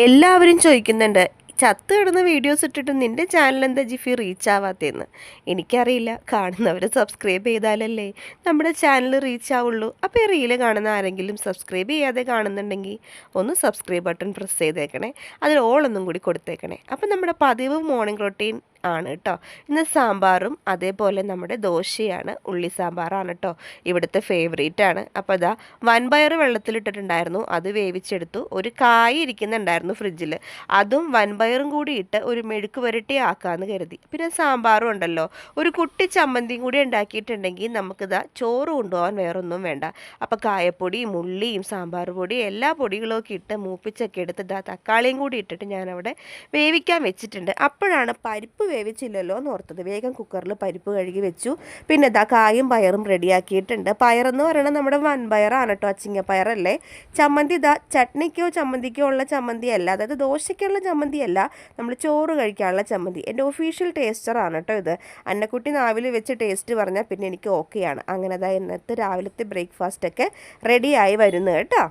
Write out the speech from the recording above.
എല്ലാവരും ചോദിക്കുന്നുണ്ട് ചത്ത് കിടന്ന വീഡിയോസ് ഇട്ടിട്ട് നിന്റെ ചാനൽ എന്താ ജിഫി? റീച്ച് ആവാത്തതെന്ന് എനിക്കറിയില്ല കാണുന്നവർ സബ്സ്ക്രൈബ് ചെയ്താലല്ലേ നമ്മുടെ ചാനൽ റീച്ച് ആവുള്ളൂ. അപ്പോൾ ഈ റീൽ കാണുന്ന ആരെങ്കിലും സബ്സ്ക്രൈബ് ചെയ്യാതെ കാണുന്നുണ്ടെങ്കിൽ ഒന്ന് സബ്സ്ക്രൈബ് ബട്ടൺ പ്രസ് ചെയ്തേക്കണേ. അതിൽ ഓളൊന്നും കൂടി കൊടുത്തേക്കണേ. അപ്പം നമ്മുടെ പതിവ് മോർണിംഗ് റൊട്ടീൻ ആണ് കേട്ടോ ഇന്ന് സാമ്പാറും അതേപോലെ നമ്മുടെ ദോശയാണ്. ഉള്ളി സാമ്പാറാണ് കേട്ടോ ഇവിടുത്തെ ഫേവറേറ്റ് ആണ്. അപ്പോൾ അതാ വൻപയർ വെള്ളത്തിലിട്ടിട്ടുണ്ടായിരുന്നു. അത് വേവിച്ചെടുത്തു. ഒരു കായ് ഇരിക്കുന്നുണ്ടായിരുന്നു ഫ്രിഡ്ജിൽ അതും വൻപയറും കൂടി ഇട്ട് ഒരു മെഴുക്ക് പുരട്ടി ആക്കാമെന്ന് കരുതി. പിന്നെ സാമ്പാറും ഉണ്ടല്ലോ. ഒരു കുട്ടി ചമ്മന്തിയും കൂടി ഉണ്ടാക്കിയിട്ടുണ്ടെങ്കിൽ നമുക്കിതാ ചോറ് കൊണ്ടുപോകാൻ വേറൊന്നും വേണ്ട. അപ്പോൾ കായപ്പൊടിയും ഉള്ളിയും സാമ്പാർ പൊടിയും എല്ലാ പൊടികളും ഒക്കെ ഇട്ട് മൂപ്പിച്ചൊക്കെ എടുത്ത് ഇതാ തക്കാളിയും കൂടി ഇട്ടിട്ട് ഞാനവിടെ വേവിക്കാൻ വെച്ചിട്ടുണ്ട്. അപ്പോഴാണ് പരിപ്പ് വേവിച്ചില്ലല്ലോ എന്ന് ഓർത്തത്. വേഗം കുക്കറിൽ പരിപ്പ് കഴുകി വെച്ചു. പിന്നെ ഇതാ കായും പയറും റെഡിയാക്കിയിട്ടുണ്ട്. പയറെന്ന് പറയുന്നത് നമ്മുടെ വൻപയറാണ് കേട്ടോ അച്ചിങ്ങ പയറല്ലേ ചമ്മന്തി ഇതാ ചട്നിക്കോ ചമ്മന്തിക്കോ ഉള്ള ചമ്മന്തി അല്ല അതായത് ദോശയ്ക്കുള്ള ചമ്മന്തി അല്ല നമ്മൾ ചോറ് കഴിക്കാനുള്ള ചമ്മന്തി. എന്റെ ഒഫീഷ്യൽ ടേസ്റ്ററാണ് കേട്ടോ ഇത്. അന്നക്കുട്ടി നാവിൽ വെച്ച് ടേസ്റ്റ് പറഞ്ഞാൽ പിന്നെ എനിക്ക് ഓക്കെയാണ് അങ്ങനെ അതാ ഇന്നത്തെ രാവിലത്തെ ബ്രേക്ക്ഫാസ്റ്റൊക്കെ റെഡിയായി വരുന്നു കേട്ടോ.